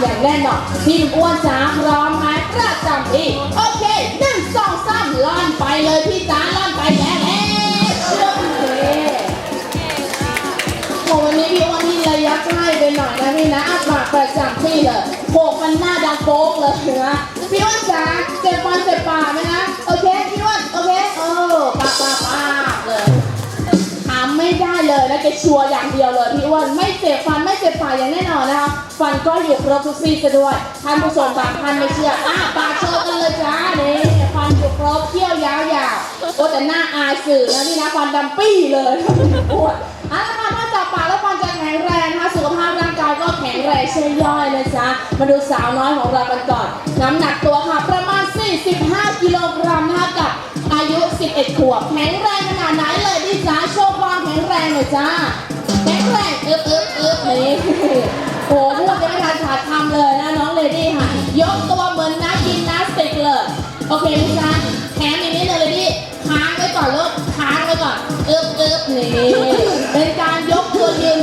อย่างแน่นอนพี่อ้วนจ๋าพร้อมไหมประจำที่โอเคหนึ่งสองสามล่อนไปเลยพี่จ๋าล่อนไปแล้วแล้วเชื่อพี่เจโหวันนี้พี่อ้วนที่ระยะใกล้ไปหน่อยนะพี่นะอัดปากประจำที่เลยโขกมันหน้าดังโป๊กเลยนะพี่อ้วน เลยนะแกชัวร์อย่างเดียวเลยพี่อ้วนไม่เจ็บฟันไม่เจ็บปากอย่างแน่นอนนะคะฟันก็อยู่ครบทุกซี่ซะด้วยท่านผู้ชมบางท่านไม่เชื่ออะปากโชว์กันเลยจ้านี่ฟันอยู่ครบเขี้ยวยาวๆโอ้แต่หน้าอายสื่อนะนี่นะฟันดำปี้เลยอ้วนอะแล้วค่ะถ้าจับปากแล้วฟันจะแข็งแรงนะคะสุขภาพร่างกายก็แข็งแรงใช่ย่อยนะจ๊ะมาดูสาวน้อยของเรากันก่อนน้ำหนักตัวค่ะประมาณ 45 กิโลกรัมนะคะกับอายุ 11 ขวบแข็งแรง ข็งแรงเลยจ้าแข็งแรงเอิบเอิบเอิบนี่โอ้พูดจะไม่ทันขาดคำเลยนะน้องเลดี้ค่ะ ยกตัวเหมือนนักยิมนาสติกเลย โอเคลูกจ้าแถมอีกนิดเลยเลดี้ค้างไว้ก่อนลูกค้างไว้ก่อนเอิบเอิบนี่เป็นการยกตัวยืน